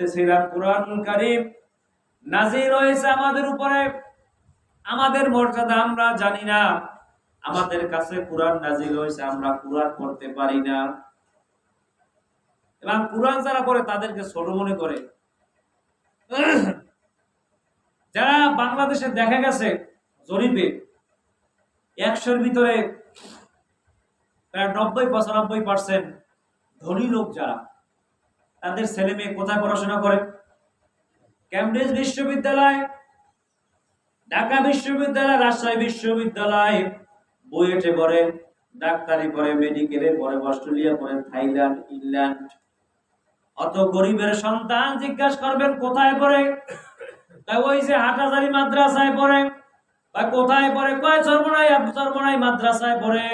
বলতেছিলাম কোরআনুল কারীম। নাজির হয়েছে আমাদের উপরে। আমাদের মর্যাদা আমরা জানি না। আমাদের কাছে কোরআন নাজিল হয়েছে, আমরা কোরআন পড়তে পারি না। এবং কোরআন যারা পড়ে, তাদেরকে ছোট মনে করে। যারা বাংলাদেশে দেখা গেছে, জরিপে, একশোর ভিতরে প্রায় নব্বই, পঁচানব্বই পার্সেন্ট ধনী লোক যারা তাদের ছেলে মেয়ে কোথায় পড়াশোনা করে? ক্যামব্রিজ বিশ্ববিদ্যালয়, ঢাকা বিশ্ববিদ্যালয়, রাজশাহী বিশ্ববিদ্যালয়। বুয়েটে পড়ে, ডাক্তারি পড়ে, মেডিকেলে পড়ে, অস্ট্রেলিয়া পড়ে, থাইল্যান্ড, ইংল্যান্ড। অত গরিবের সন্তান জিজ্ঞাসা করবেন, কোথায় পড়ে? তাই ওই যে হাটাজারি মাদ্রাসায় পড়ে। বা কোথায় পড়ে? কয় চরমনাই চরমনাই মাদ্রাসায় পড়ে।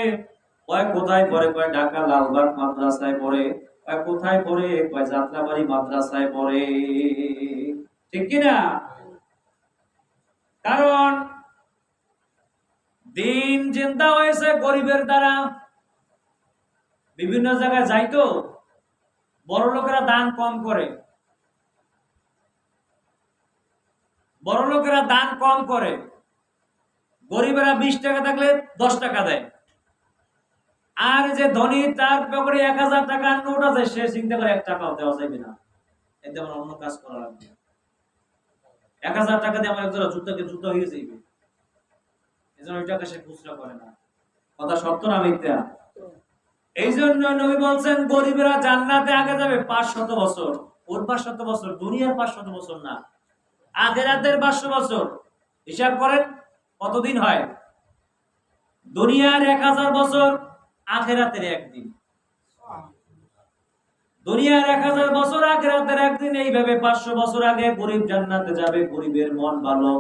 কয় কোথায় পড়ে? কয় ঢাকা লালবাগ মাদ্রাসায় পড়ে। কোথায় পড়ে? কয়, যাত্রাবাড়ি মাদ্রাসায় পড়ে। ঠিক কিনা কারণ দিন চিন্তা হয়েছে গরিবের দ্বারা। বিভিন্ন জায়গায় যাইতো বড় লোকেরা দান কম করে। বড় লোকেরা দান কম করে। গরিবেরা বিশ টাকা থাকলে দশ টাকা দেয়। আর যে ধনী, তার পকেটে এক হাজার টাকার নোট আছে, সে চিন্তা করে এক টাকাও দেওয়া যাবে না। এতে আমার অন্য কাজ করা লাগবে। এক হাজার টাকা দিয়ে আমার একজোড়া জুতাকে জুতা হয়ে যাইবে। এই জন্য ওই টাকা সে খুচরা করে না। কথা সত্য না মিথ্যা? এই জন্য নবী বলছেন, গরিবেরা জান্নাতে আগে যাবে পাঁচ শত বছর। ওর পাঁচ শত বছর, দুনিয়ার পাঁচ শত বছর না। আখেরাতের পাঁচশো বছর। হিসাব করেন, কতদিন হয়? দুনিয়ার এক হাজার বছর আখেরাতের একদিন। দুনিয়ার এক হাজার বছর আখেরাতের একদিন। এইভাবে পাঁচশো বছর আগে গরিব জান্নাতে যাবে গরিবের মন ভালো।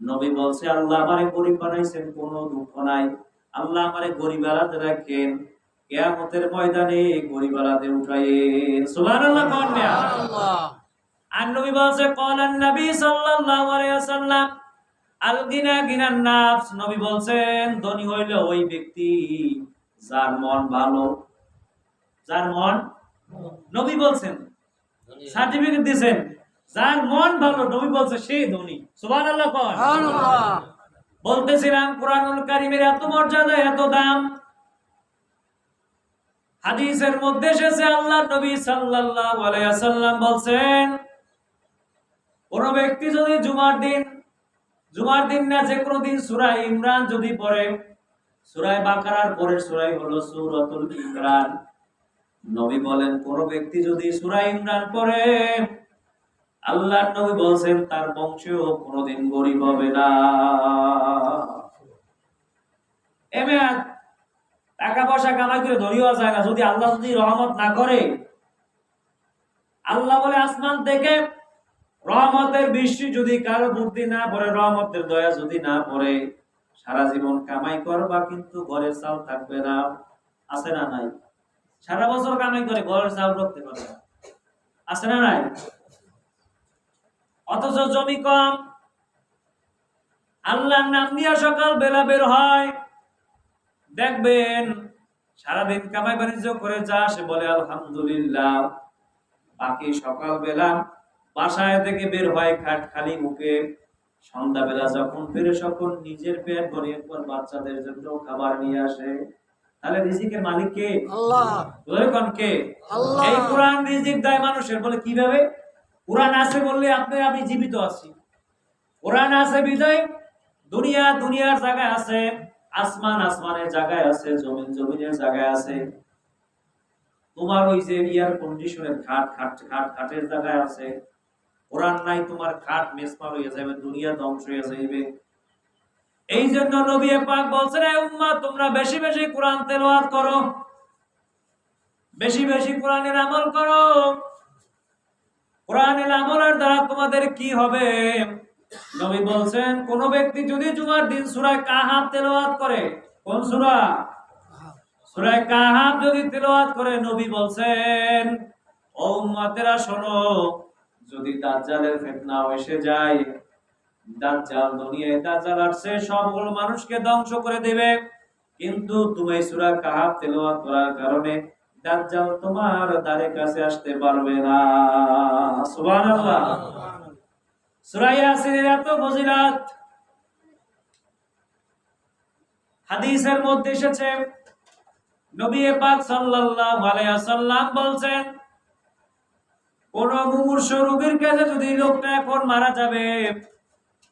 নবী বলছে আল্লাহ আমারে গরিব বানাইছেন কোনো দুঃখ নাই। আল্লাহ আমারে গরিব আলাদা রাখেন। কেয়ামতের ময়দানে গরিব আলাদে উঠাইয়েন। সুবহানাল্লাহ কোন আর নবী বলছে কলান নবী সাল্লাল্লাহু আলাইহি ওয়াসাল্লাম আল গিনা গিনান নাফস। নবী বলছেন ধনী হইল ওই ব্যক্তি যার মন ভালো যার মন নবী বলছেন সার্টিফিকেট দিয়েছেন যার মন ভালো নবী বলছে সেই ধনী। সুবহানাল্লাহ কোন বলতেছিলাম কোরআনুল কারিমের এত মর্যাদা এত দাম। হাদিসের মধ্যে এসেছে আল্লাহ নবী সাল্লাল্লাহু আলাইহি ওয়াসাল্লাম বলছেন কোন ব্যক্তি যদি জুমার দিন জুমার দিন না যে কোনো দিন সূরা ইমরান যদি পড়ে সূরা বাকারার পরের সূরাই হলো সূরাতুল ইমরান। নবী বলেন, কোন ব্যক্তি যদি সূরা ইমরান পড়ে আল্লাহ নবী বলছেন, তার বংশেও কোনোদিন গরিব হবে না। টাকা পয়সা কামাই করে হওয়া যায় না। যদি আল্লাহ যদি রহমত না করে, আল্লাহ বলে, আসমান থেকে রহমতের বৃষ্টি যদি কারও বুদ্ধি না পড়ে, রহমতের দয়া যদি না পড়ে সারা জীবন কামাই করবা কিন্তু ঘরের চাল থাকবে না। আছে না নাই? সারা বছর কামাই করে ঘরের চাল রাখতে পারবে। আছে না নাই? অথচ জমি কম। আল্লাহর নাম নিয়ে সকাল বেলা বের হয়। দেখবেন, সারাদিন কামাই বাণিজ্য করে যা সে বলে, আলহামদুলিল্লাহ। বাকি সকাল বেলা বাসায় থেকে বের হয় খাট খালি মুখে। সন্ধ্যাবেলা যখন ফিরে তখন নিজের পেট ভরে একবার বাচ্চাদের জন্য খাবার নিয়ে আসে। তাহলে রিজিকের মালিক কে? কোন কে? আল্লাহ। এই কোরআন রিজিক দেয় মানুষের। বলে কীভাবে? কোরআন আছে বললে আপনি আমি জীবিত আছি। কোরআন আছে বিদায়। দুনিয়া দুনিয়ার জায়গায় আছে আসমান আসমানের জায়গায় আছে জমিন জমিনের জায়গায় আছে। তোমার ওই যে এয়ার কন্ডিশনের খাট খাট খাট খাটের জায়গায় আছে। কোরআন নাই, তোমার খাট মেসমার হয়ে যাবে দুনিয়া ধ্বংস হয়ে যাবে এই জন্য নবী পাক বলছেন, "এ উম্মাহ, তোমরা বেশি বেশি কোরআন তেলাওয়াত করো। বেশি বেশি কোরআনের আমল করো। কোরআনের আমলের দ্বারা তোমাদের কি হবে? নবী বলছেন, কোন ব্যক্তি যদি জুমার দিন সূরা কাহাব তেলাওয়াত করে, কোন সূরা? সূরা কাহাব যদি তেলাওয়াত করে, নবী বলছেন, ও উম্মতেরা, শোনো যদি দাজ্জালের ফিতনা এসে যায়, দাজ্জাল দুনিয়ায় দাজ্জাল আসছে, সবগুলো মানুষকে ধ্বংস করে দেবে। কিন্তু তুমি সূরা কাহাব তেলাওয়াত করার কারণে দাজ্জাল তোমার দ্বারে কাছে আসতে পারবে না। সুবহানাল্লাহ। সূরা ইয়াসিনের এত ফজিলত। হাদিসের মধ্যে এসেছে, নবী পাক সাল্লাল্লাহু আলাইহি ওয়াসাল্লাম বলছেন কোন মুমূর্ষ রোগীর কাছে যদি লোকটা এখন মারা যাবে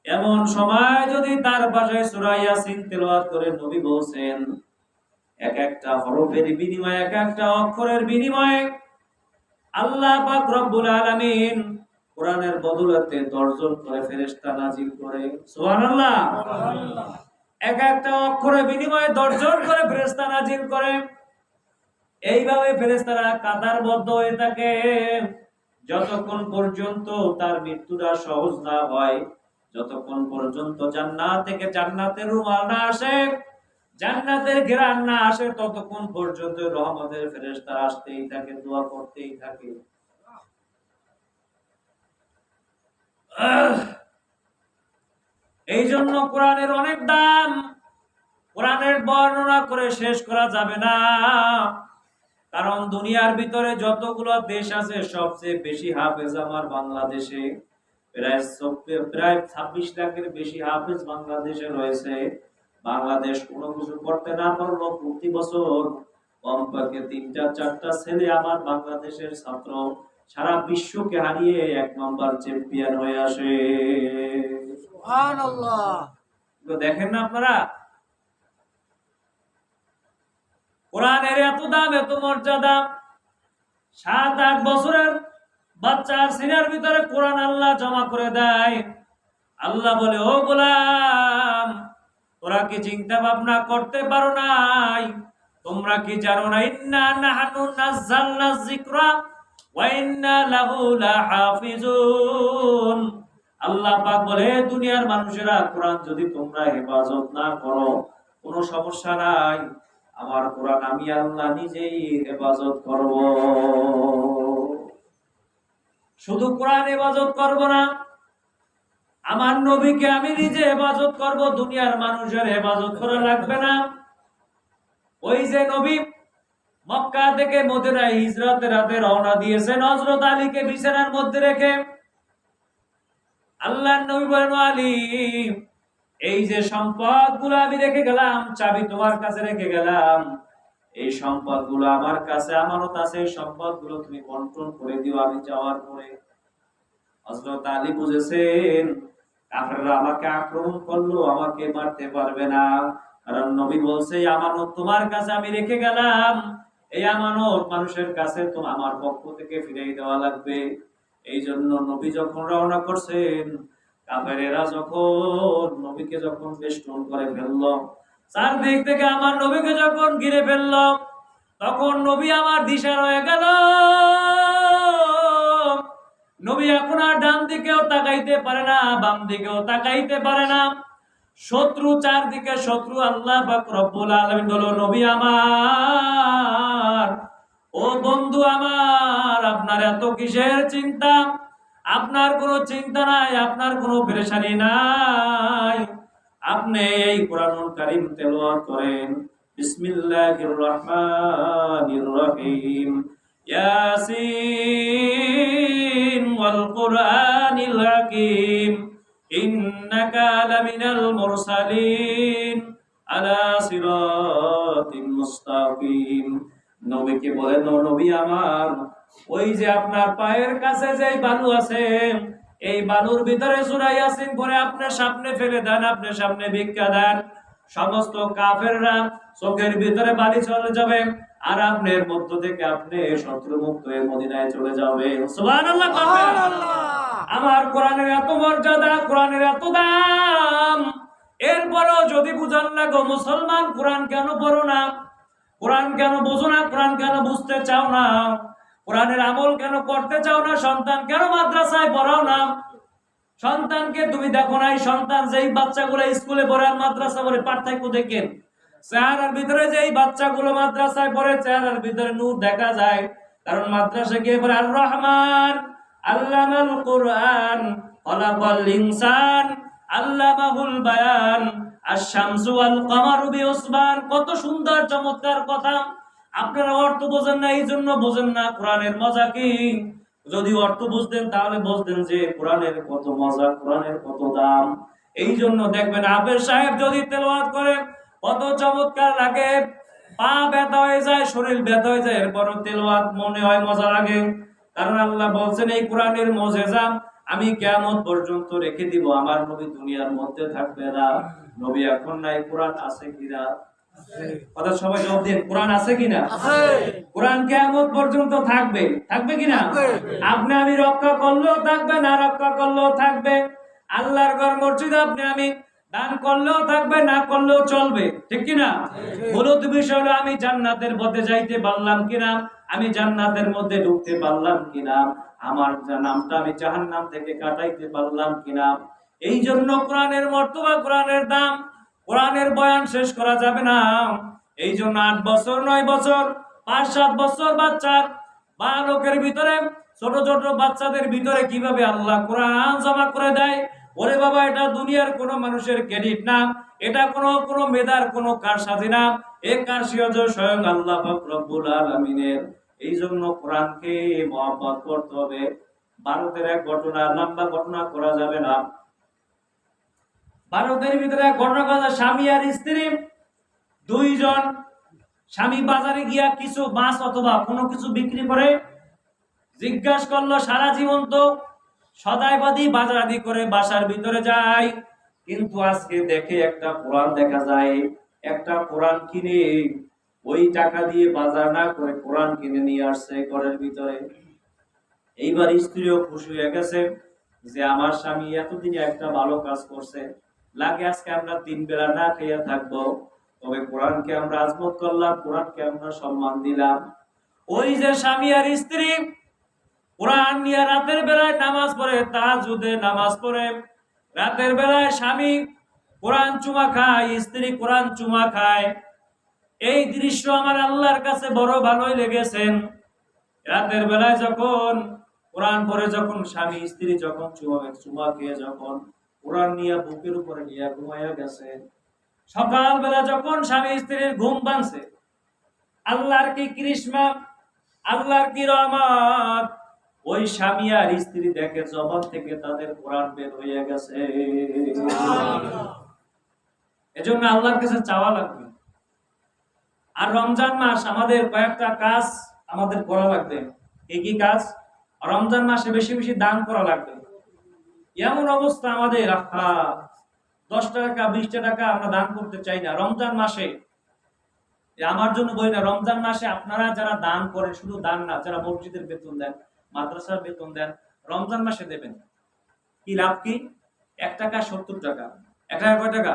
এমন সময় যদি তার পাশে সূরা ইয়াসিন তেলাওয়াত করে নবী বলছেন এক একটা হরফের বিনিময়ে এক একটা অক্ষরের বিনিময়ে আল্লাহ পাক রব্বুল আলামিন কোরআনের বদলতে দর্জন করে ফেরেশতা নাজিল করে। সুবহানাল্লাহ। এক একটা অক্ষরের বিনিময়ে দর্জন করে ফেরেশতা নাজিল করে। এইভাবে ফেরেশতারা কাতারবদ্ধ হয়ে থাকে। যতক্ষণ পর্যন্ত তার মৃত্যুটা সহজ না হয়, যতক্ষণ পর্যন্ত জান্নাত থেকে জান্নাতের রুমাল না আসে, জান্নাতের ঘেরান না আসে, ততক্ষণ পর্যন্ত রহমতের ফেরেশতা আসতেই থাকে, দোয়া করতেই থাকে! এই জন্য কোরআনের অনেক দাম, কোরআনের বর্ণনা করে শেষ করা যাবে না কারণ দুনিয়ার ভিতরে যতগুলো দেশ আছে সবচেয়ে বেশি হাফেজ আমার বাংলাদেশে। প্রায় প্রায় ছাব্বিশ লাখের বেশি হাফেজ বাংলাদেশে রয়েছে। বাংলাদেশ কোনো কিছু করতে না পারল প্রতি বছর কমপক্ষে তিনটা চারটা ছেলে আমার বাংলাদেশের ছাত্র সারা বিশ্বকে হারিয়ে এক নম্বর চ্যাম্পিয়ন হয়ে আসে। দেখেন না আপনারা? কোরআনের এত দাম, এত মর্যাদা। সাত, আট বছরের বাচ্চার সিনার ভিতরে কোরআন আল্লাহ জমা করে দেয়। আল্লাহ বলে, ও গোলাম, তোরা কি চিন্তা ভাবনা করতে পারো নাই? তোমরা কি জানো না, ইন্না নাহানু নাযালনা যিকরা ওয়া ইন্না লাহু লাহাফিজুন আল্লাহ পাক বলে দুনিয়ার মানুষেরা, কোরআন যদি তোমরা হেফাজত না করো, কোনো সমস্যা নাই। আমার কোরআন আমি আল্লাহ নিজেই হেফাজত করব। শুধু কোরআন হেফাজত করব না, আমার নবীকে আমি নিজে হেফাজত করব, দুনিয়ার মানুষের হেফাজত করা লাগবে না। ওই যে নবী মক্কা থেকে মদিনায় হিজরতের রাতে রওনা দিয়েছেন, হযরত আলীকে বিছানার মধ্যে রেখে। আল্লাহ নবী বলেন আলী এই যে সম্পদগুলো আমি রেখে গেলাম, চাবি তোমার কাছে রেখে গেলাম, এই সম্পদগুলো আমার কাছে আমানত আছে, এই সম্পদগুলো তুমি কন্ট্রোল করে দিও আমি যাওয়ার পরে। হযরত আলী বুঝেছেন, কাফেররা আমাকে আক্রমণ করল, আমাকে মারতে পারবে না। কারণ নবী বলছে আমানত তোমার কাছে আমি রেখে গেলাম। এই আমানত মানুষের কাছে তো আমার পক্ষ থেকে ফিরিয়ে দেওয়া লাগবে। এই জন্য নবী যখন রওনা করছেন কাফেরেরা যখন নবীকে যখন বেষ্টন করে ফেলল, চারদিক থেকে আমার নবীকে যখন ঘিরে ফেলল, তখন নবী আমার দিশা রয়ে গেল। নবী এখন আর ডান দিকেও তাকাইতে পারে না, বাম দিকেও তাকাইতে পারে না। শত্রু চারদিকে শত্রু, আল্লাহ রব্বুল আলামিন হলো নবী আমার, ও বন্ধু আমার, আপনার এত কিসের চিন্তা? আপনার কোনো চিন্তা নাই, আপনার কোনো পেরেশানি নাই। আপনি এই কোরআনুল কারীম তেলাওয়াত করেন। বিসমিল্লাহির রহমানির রহিম। ইয়াসিন ওয়াল কুরআনিল হাকীম। ইন্নাকা লামিনাল মুরসালিন আলা সিরাতিন মুস্তাকিম। নবীকে বলেন, "ও নবী আমার ওই যে আপনার পায়ের কাছে যে বালু আছে এই বালুর ভিতরে সূরা ইয়াসিন পরে আপনি সামনে ফেলে দেন আপনার সামনে ভিক্ষা দেন। সমস্ত কাফেররা চোখের ভিতরে বালি চলে যাবে আর আপনার মধ্য থেকে আপনি শত্রু মুক্ত হয়ে মদিনায় চলে যাবে। আমার কোরআনের এত মর্যাদা কোরআনের এত দাম। এরপরও যদি বুঝান না গো মুসলমান কোরআন কেন পড়ো না? কোরআন কেন বোঝো না? কোরআন কেন বুঝতে চাও না? কোরআনের আমল কেন করতে চাও না? সন্তান কেন মাদ্রাসায় পড়াও না? সন্তানকে তুমি দেখো না এই সন্তান যেই বাচ্চাগুলো স্কুলে পড়ে আর মাদ্রাসা পড়ে, পার্থক্য দেখেন। চেহারার ভিতরে যেই বাচ্চাগুলো মাদ্রাসায় পড়ে, চেহারার ভিতরে নূর দেখা যায়। কারণ মাদ্রাসা গিয়ে পড়ে আর রহমান আল্লামাল কোরআন, খলাকাল ইনসান, আল্লামাহুল বায়ান, আশ-শামসু ওয়াল কামারু বিউসবান কত সুন্দর, চমৎকার কথা। আপনারা অর্থ বোঝেন না এই জন্য বোঝেন না কোরআনের মজা কি? যদি অর্থ বুঝতেন, তাহলে বুঝতেন যে কোরআনের কত মজা, কোরআনের কত দাম। এই জন্য দেখবেন আবের সাহেব যদি তেলাওয়াত করে কত চমৎকার লাগে। পা ব্যথা হয়ে যায়, শরীর ব্যথা হয়ে যায়, এরপরও তেলাওয়াত মনে হয় মজা লাগে কারণ আল্লাহ বলছেন, এই কোরআনের মজেজা আমি কেমন পর্যন্ত রেখে দিব, আমার নবী দুনিয়ার মধ্যে থাকবে না। নবী এখন নাই, কোরআন আছে কিনা? কথা সবাই জবাব দিন কোরআন আছে কিনা? কোরআন কেমন পর্যন্ত থাকবে। থাকবে কিনা? আপনি আমি রক্ষা করলেও থাকবে না রক্ষা করলেও থাকবে। আল্লাহর ঘর মসজিদ আপনি আমি দান করলেও থাকবে না করলেও চলবে। ঠিক কিনা? মূলত বিষয় হলো আমি জান্নাতের পথে যাইতে পারলাম কিনা? আমি জান্নাতের মধ্যে ঢুকতে পারলাম কিনা? আমার নামটা আমি জাহান্নাম থেকে কাটাইতে পারলাম কিনা? এই জন্য কোরআনের মর্তবা কোরআনের দাম কোরআনের বয়ান শেষ করা যাবে না। এই জন্য আট বছর, নয় বছর, পাঁচ, সাত বছর বাচ্চার বালকের ভিতরে, ছোট ছোট বাচ্চাদের ভিতরে কীভাবে আল্লাহ কোরআন জমা করে দেয়? ওরে বাবা, এটা দুনিয়ার কোনো মানুষের ক্রেডিট না। এটা কোনো কোনো মেধার কোনো কারসাজি না। এ কারসিয়জ স্বয়ং আল্লাহ রব্বুল আলামিনের। এই জন্য কোরআনকে মহব্বত করতে হবে। ভারতের এক ঘটনা, লম্বা ঘটনা করা যাবে না। ভারতের ভিতরে ঘটনা যায়, স্বামী আর স্ত্রী। দুইজন স্বামী বাজারে গিয়া কিছু মাছ অথবা কোনো কিছু বিক্রি করে জিজ্ঞাসা করল সারা জীবন তো সদাইবাদী বাজারাদি করে বাসার ভিতরে যায় কিন্তু আজকে দেখে একটা কোরআন দেখা যায় একটা কোরআন কিনে ওই টাকা দিয়ে বাজার না করে কোরআন কিনে নিয়ে আসছে ঘরের ভিতরে। এইবার স্ত্রীও খুশি হয়ে গেছে যে আমার স্বামী এতদিনে একটা ভালো কাজ করছে লাগে আজকে আমরা তিন বেলা না খেয়ে থাকব। তবে কোরআনকে আমরা আজমত করলাম, কোরআনকে আমরা সম্মান দিলাম। ওই যে স্বামী আর স্ত্রী, কোরআন নিয়ে রাতের বেলায় নামাজ পড়ে তাহাজুদে নামাজ পড়ে। রাতের বেলায় স্বামী কোরআন চুমা খায়, স্ত্রী কোরআন চুমা খায়। এই দৃশ্য আমার আল্লাহর কাছে বড় ভালোই লেগেছেন। রাতের বেলায় যখন কোরআন পড়ে, যখন স্বামী স্ত্রী যখন চুমা খেয়ে, যখন কোরআন নিয়ে বুকের উপরে নিয়ে ঘুমাইয়া গেছে। সকালবেলা যখন স্বামী স্ত্রীর ঘুম ভাঙছে, আল্লাহর কি কৃষ্ণা, আল্লাহর কি রহমত? ওই স্বামী আর স্ত্রী দেখে জবান থেকে তাদের কোরআন বের হয়ে গেছে। এজন্য আল্লাহর কাছে চাওয়া লাগবে। আর রমজান মাস আমাদের কয়েকটা কাজ আমাদের করা লাগবে। কি কি কাজ? রমজান মাসে বেশি বেশি দান করা লাগবে। এমন অবস্থা আমাদের, আহা। দশ টাকা, বিশ টাকা আমরা দান করতে চাই না। রমজান মাসে আমার জন্য বই না, রমজান মাসে আপনারা যারা দান করেন, শুধু দান না, যারা মসজিদের বেতন দেন, মাদ্রাসার বেতন দেন, রমজান মাসে দেবেন। কি লাভ কি? এক টাকা, সত্তর টাকা। এক টাকা কয় টাকা?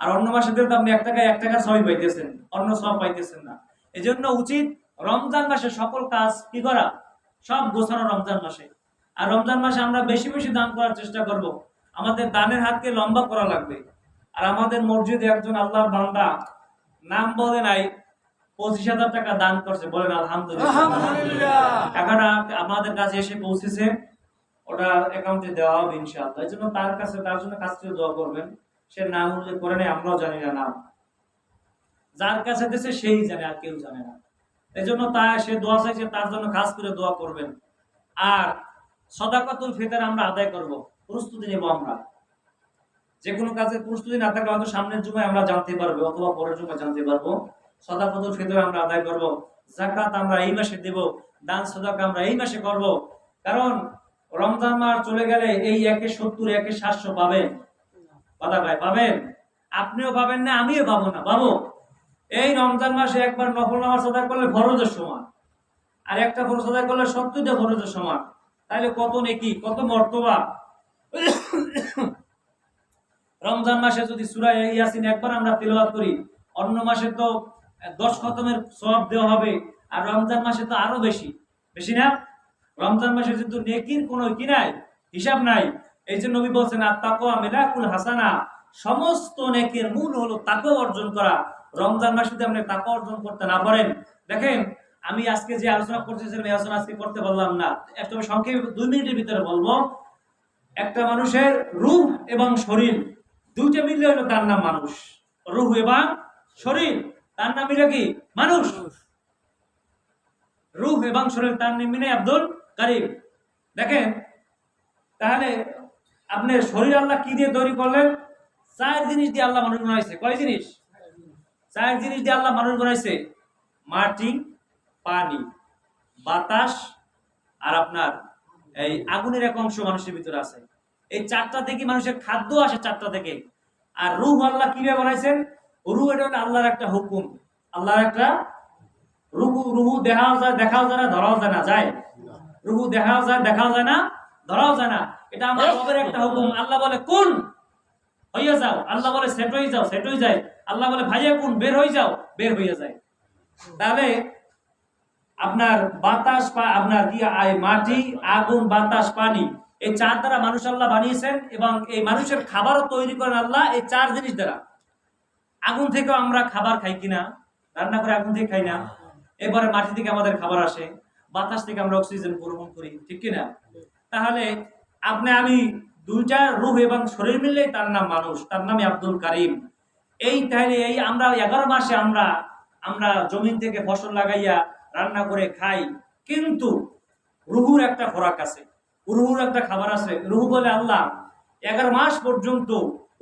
আর অন্য মাসে দিলে তো আপনি এক টাকা এক টাকা সবই পাইতেছেন, অন্য সব পাইতেছেন না। এজন্য উচিত রমজান মাসে সকল কাজ কি করা? সব গোছানো রমজান মাসে। আর রমজান মাসে আমরা বেশি বেশি দান করার চেষ্টা করব। আমাদের দানের হাতকে লম্বা করা লাগবে। আর আমাদের মসজিদে একজন আল্লাহর বান্দা নাম বলে নাই পঁচিশ হাজার টাকা দান করছে বলেন আলহামদুলিল্লাহ। টাকাটা আমাদের কাছে এসে পৌঁছেছে ওটা অ্যাকাউন্টে দেওয়া হবে ইনশাআল্লাহ। এই জন্য তার কাছে তার জন্য কাছ থেকে দোয়া করবেন। সে নাম উল্লেখ করে নেই আমরাও জানি না নাম। যার কাছে দিয়েছে সেই জানে আর কেউ জানে না। এই জন্য তা সে দোয়া চাইছে তার জন্য খাস করে দোয়া করবেন। আর সদাকাতুল ফিতর আমরা আদায় করব, প্রস্তুতি নেব আমরা। যে কোনো কাজে প্রস্তুতি না থাকলে হয়তো সামনের জুমায় আমরা জানতে পারব, অথবা পরের জুমায় জানতে পারব। সদাকাতুল ফিতর আমরা আদায় করব জাকাত আমরা এই মাসে দেব, দান সদাকা আমরা এই মাসে করব। কারণ রমজান মাস চলে গেলে এই একে সত্তর, একে সাতশো পাবেন। কথা ভাই পাবেন? আপনিও পাবেন না, আমিও পাবো না, পাবো। এই রমজান মাসে একবার নফল নামাজ আদায় করলে ফরজের সমান। আর একটা ফরজ আদায় করলে সত্তরটা ফরজের সমান। তাহলে কত নেকি? কত মর্তবা? রমজান মাসে যদি সুরা ইয়াসিন একবার আমরা তেলাওয়াত করি, অন্য মাসে তো দশ খতমের সব দেওয়া হবে, আর রমজান মাসে তো আরও বেশি। বেশি না? রমজান মাসে কিন্তু নেকির কোনো কি নাই? হিসাব নাই। এই যে নবী বলছেন, আর তাকওয়া মিলাকুল হাসানা। সমস্ত নেকের মূল হলো তাকে অর্জন করা। রমজান মাসে যদি আপনি তাকে অর্জন করতে না পারেন, দেখেন আমি আজকে যে আলোচনা করতেছিলাম এই আলোচনা আজকে করতে পারলাম না। একটা সংক্ষেপে দুই মিনিটের ভিতরে বলব। একটা মানুষের রূপ এবং শরীর, দুইটা মিললে হলো তার নাম মানুষ। রুহ এবং শরীর, তার নাম মিলে কি? মানুষ। রুহ এবং শরীর, তার নিমিনে আব্দুল কারিম। দেখেন, তাহলে আপনি শরীর আল্লাহ কি দিয়ে তৈরি করলেন? চার জিনিস দিয়ে আল্লাহ মানুষ বানাইছে। কয় জিনিস? চার জিনিস দিয়ে আল্লাহ মানুষ বানাইছে। মাটি পানি, বাতাস আর আপনার এই আগুনের এক অংশ মানুষের ভিতরে আছে। এই চারটা থেকে মানুষের খাদ্য আসে চারটা থেকে। আর রুহ আল্লাহ কীভাবে বানাইছেন রুহ এটা আল্লাহর একটা হুকুম। আল্লাহর একটা রুহু রুহু দেখাও যায় দেখাও যায় না, ধরাও যায় না, যায়। রুহু দেখাও যায় দেখাও যায় না, ধরাও যায় না। এটা আমার রবের একটা হুকুম। আল্লাহ বলে, কোন? হইয়া যাও। আল্লাহ বলে, সেট হয়ে যাও, সেট হয়ে যায়। আল্লাহ বলে, ভাইয়া, কোন? বের হয়ে যাও, বের হইয়া যায়। তাহলে আপনার বাতাস পা আপনার কি মাটি, আগুন, বাতাস, পানি, এই চার দ্বারা মানুষ আল্লাহ বানিয়েছেন এবং এই মানুষের খাবারও তৈরি করেন আল্লাহ এই চার জিনিস দ্বারা। আগুন থেকেও আমরা খাবার খাই কিনা? রান্না করে আগুন থেকে খাই না? এবারে মাটি থেকে আমাদের খাবার আসে, বাতাস থেকে আমরা অক্সিজেন গ্রহণ করি, ঠিক কিনা? তাহলে আপনি, আমি দুইটা রূহ এবং শরীর মিললেই তার নাম মানুষ, তার নামে আব্দুল কারিম। এই তাহলে এই আমরা এগারো মাসে আমরা আমরা জমিন থেকে ফসল লাগাইয়া রান্না করে খাই, কিন্তু রুহুর একটা খোরাক আছে। রুহুর একটা খাবার আছে। রুহু বলে, আল্লাহ, এগারো মাস পর্যন্ত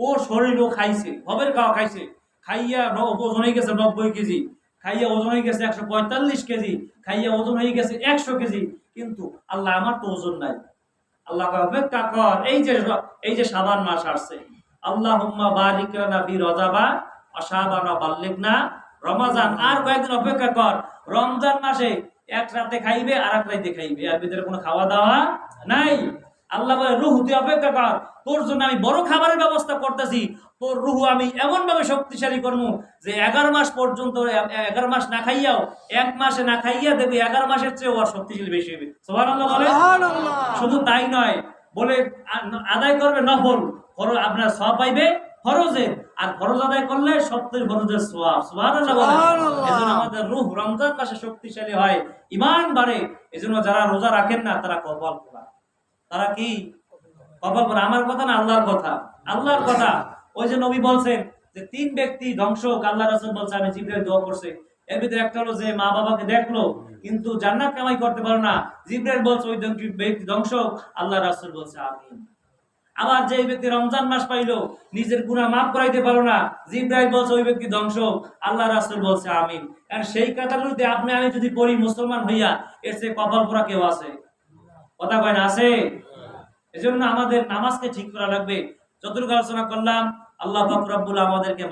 ও শরীরও খাইছে হবের খাওয়া খাইছে। খাইয়া ওজন হয়ে গেছে নব্বই কেজি। খাইয়া ওজন হয়ে গেছে একশো পঁয়তাল্লিশ কেজি। খাইয়া ওজন হয়ে গেছে একশো কেজি। কিন্তু আল্লাহ, আমার তো ওজন নাই। আল্লাহ অপেক্ষা কর, এই যে এই যে সাবান মাস আসছে। আল্লাহ ফি রজাবা অসাবানা বাল্লিগনা রমাজান আর কয়েকদিন অপেক্ষা কর। রমজান মাসে এক রাতে খাইবে আর এক রাতে খাইবে। আর ভিতরে কোনো খাওয়া দাওয়া নাই। আল্লাহ বলে রুহ তুই অপেক্ষা কর। তোর জন্য আমি বড় খাবারের ব্যবস্থা করতেছি। তোর রুহ আমি এমন ভাবে শক্তিশালী করব যে এগারো মাস পর্যন্ত এগারো মাস না খাইয়াও এক মাসে না খাইয়া দেবে এগারো মাসের চেয়ে ওর শক্তিশালী বেশি হবে। সুবহানাল্লাহ বলে? শুধু তাই নয় বলে আদায় করবে নফল। আপনার সব পাইবে ফরজে আর ফরজ আদায় করলে সত্তর ফরজের সোয়াব সুবহানাল্লাহ আমাদের রূহ রমজান মাসে শক্তিশালী হয় ইমান বাড়ে। এজন্য যারা রোজা রাখেন না তারা কপাল পোড়া। তারা কি? কপাল পোড়া। আমার কথা না আল্লাহর কথা? আল্লাহর কথা। ওই যে নবী বলছেন যে তিন ব্যক্তি ধ্বংস হোক, আল্লাহ রাসূল বলছে আমি জিব্রাইল দোয়া করছে। এর ভিতরে একটা হলো যে মা বাবাকে দেখল কিন্তু জান্নাত কামাই করতে পারো না। জিব্রাইল বলছে ওই ব্যক্তি ধ্বংস হোক, আল্লাহ রাসূল বলছে আমিন। আবার যে ব্যক্তি রমজান মাস পাইলো, নিজের গুণা মাফ করাইতে পারো না। জিব্রাইল বলছে, ওই ব্যক্তি ধ্বংস আল্লাহ রাসুল বলছে, আমিন। কারণ সেই ক্যাটাগরিতে আপনি, আমি যদি পড়ি মুসলমান হইয়া, এর চেয়ে কপাল পোড়া কেউ আছে? কথা কয় না, আছে? এজন্য আমাদের নামাজকে ঠিক করা লাগবে। যতটুকু আলোচনা করলাম, আল্লাহ পাক রব্বুল আমাদেরকে